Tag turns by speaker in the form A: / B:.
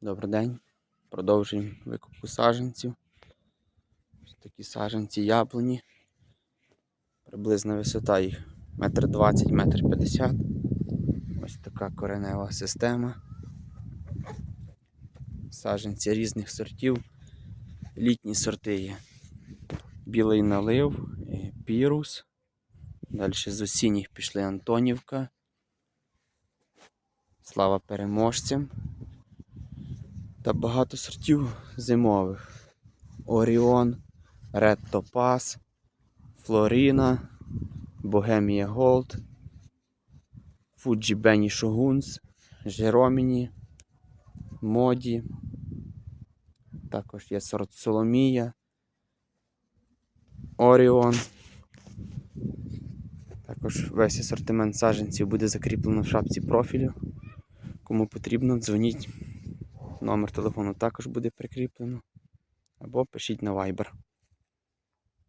A: Добрий день. Продовжуємо викупку саджанців. Ось такі саджанці яблуні. Приблизна висота їх 1,20 м, 1,50 м. Ось така коренева система. Саджанці різних сортів. Літні сорти є. Білий налив, пірус. Далі з осінніх пішли Антонівка. Слава переможцям та багато сортів зимових. Оріон, Ред Топаз, Флоріна, Богемія Голд, Фуджі Бенні Шогунс, Жероміні, Моді. Також є сорт Соломія, Оріон. Також весь асортимент саджанців буде закріплено в шапці профілю. Кому потрібно, дзвоніть. Номер телефону також буде прикріплено. Або пишіть на Viber.